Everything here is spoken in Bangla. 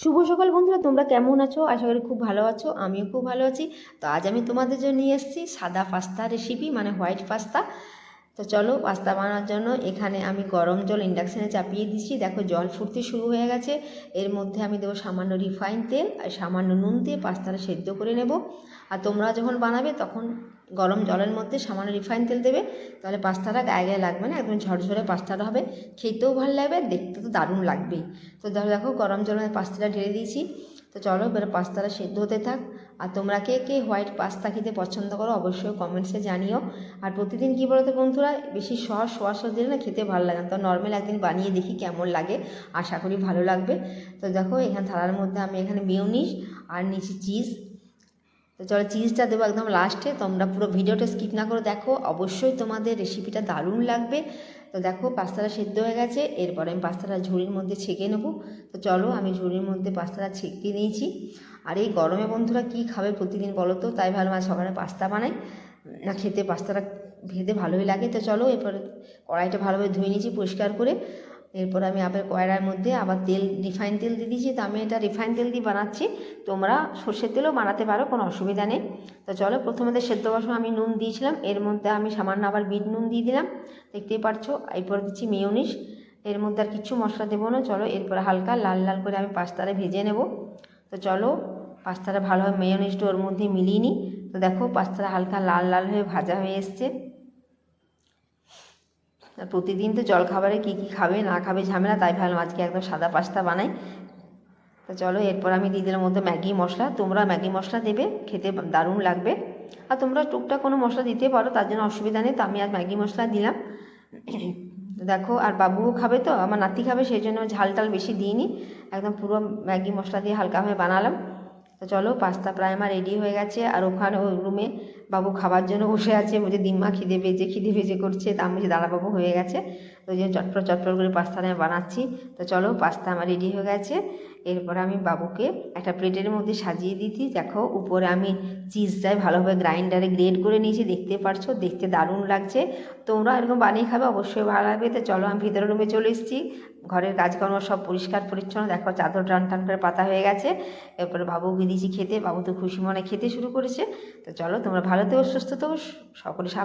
শুভ সকাল বন্ধুরা, তোমরা কেমন আছো? আশা করি খুব ভালো আছো, আমিও খুব ভালো আছি। তো আজ আমি তোমাদের জন্য নিয়ে এসেছি সাদা পাস্তা রেসিপি মানে হোয়াইট পাস্তা তো চলো পাস্তা বানানোর জন্য এখানে আমি গরম জল ইন্ডাকশানে চাপিয়ে দিচ্ছি। দেখো, জল ফুটতে শুরু হয়ে গেছে। এর মধ্যে আমি দেবো সামান্য রিফাইন তেল আর সামান্য নুন দিয়ে পাস্তাটা সেদ্ধ করে নেব। আর তোমরা যখন বানাবে, তখন গরম জলের মধ্যে সামান্য রিফাইন তেল দেবে তাহলে পাস্তাটা গায়ে গায়ে লাগবে না একদম ঝরঝরে পাস্তাটা হবে। খেতেও ভালো লাগবে দেখতে তো দারুণ লাগবেই তো ধরো দেখো গরম জলের পাস্তাটা ঢেলে দিয়েছি তো চলো এবার পাস্তাটা সেদ্ধ হতে থাক। আর তোমরা কে কে হোয়াইট পাস্তা খেতে পছন্দ করো অবশ্যই কমেন্টসে জানিও। আর প্রতিদিন কী বলতো বন্ধুরা বেশি সস সোয়া সস দিলে না খেতে ভালো লাগে না। তো নর্মাল একদিন বানিয়ে দেখি কেমন লাগে আশা করি ভালো লাগবে। তো দেখো এখানে থালার মধ্যে আমি এখানে মিউনিস আর নিচে চিজ তো চলো চিজটা দেবো একদম লাস্টে তোমরা পুরো ভিডিওটা স্কিপ না করে দেখো। অবশ্যই তোমাদের রেসিপিটা দারুণ লাগবে। তো দেখো পাস্তাটা সেদ্ধ হয়ে গেছে। এরপরে আমি পাস্তাটা ঝুড়ির মধ্যে ছেঁকে নেব। তো চলো, আমি ঝুড়ির মধ্যে পাস্তাটা ছেঁকে নিয়েছি। আর এই গরমে বন্ধুরা কী খাবে প্রতিদিন বলো তো? তাই ভালো মাছ সকালে পাস্তা বানাই। না, খেতে পাস্তাটা খেতে ভালোই লাগে। তো চলো, এরপরে কড়াইটা ভালোভাবে ধুয়ে নিয়েছি পরিষ্কার করে। এরপর আমি আবার কয়লার মধ্যে আবার তেল রিফাইন তেল দিয়ে দিয়েছি। তো আমি এটা রিফাইন তেল দিয়ে বানাচ্ছি। তোমরা সর্ষের তেলও বানাতে পারো, কোনো অসুবিধা নেই। তো চলো, প্রথমে সেদ্ধ বসানো আমি নুন দিয়েছিলাম। এর মধ্যে আমি সামান্য আবার বিট নুন দিয়ে দিলাম। দেখতেই পারছ এরপর দিচ্ছি মেয়োনিস এর মধ্যে আর কিছু মশলা দেবো না। চলো, এরপরে হালকা লাল লাল করে আমি পাস্তাটা ভেজে নেব। তো চলো, পাস্তাটা ভালোভাবে মেয়োনিসটা ওর মধ্যে মিলিয়ে নিই। তো দেখো, পাস্তাটা হালকা লাল লাল হয়ে ভাজা হয়ে এসছে। প্রতিদিন তো জলখাবারে কী কী খাবে, না খাবে ঝামেলা, তাই ভাবলাম আজকে একদম সাদা পাস্তা বানাই। তো চলো, এরপর আমি দিয়ে দিলাম মধ্যে ম্যাগি মশলা, তোমরা ম্যাগি মশলা দেবে, খেতে দারুণ লাগবে। আর তোমরা টুকটাক কোনো মশলা দিতে পারো, তার জন্য অসুবিধা নেই, তো আমি আজ ম্যাগি মশলা দিলাম। দেখো, আর বাবুও খাবে তো, আমার নাতি খাবে, সেই জন্য ঝাল টাল বেশি দিইনি, একদম পুরো ম্যাগি মশলা দিয়ে হালকাভাবে বানালাম। তো চলো পাস্তা প্রায় আমার রেডি হয়ে গেছে। আর ওখানে ওই রুমে বাবু খাবার জন্য বসে আছে। বলছে, দিম্মা খিদে বেজে খিদে বেজে করছে। তা আমি বলছি দাঁড়াবাবু হয়ে গেছে। তো ওই জন্য চটপট চটপট করে পাস্তা আমি বানাচ্ছি। তো চলো পাস্তা আমার রেডি হয়ে গেছে। এরপর আমি বাবুকে একটা প্লেটের মধ্যে সাজিয়ে দিচ্ছি দেখো, উপরে আমি চিজটাই ভালোভাবে গ্রাইন্ডারে গ্রেড করে নিয়েছি। দেখতে পারছ? দেখতে দারুণ লাগছে। তোমরা এরকম বানিয়ে খাবে, অবশ্যই ভালো লাগবে। তো চলো, আমি ভিতরের রুমে চলে এসেছি। ঘরের কাজকর্ম সব পরিষ্কার, পরিচ্ছন্ন। দেখো, চাদর টান টান করে পাতা হয়ে গেছে। এরপরে বাবুকে দিয়েছি খেতে, বাবু তো খুশি মনে খেতে শুরু করেছে। তো চলো, তোমরা ভালো থেকো, সুস্থ থেকো, সকলে সাব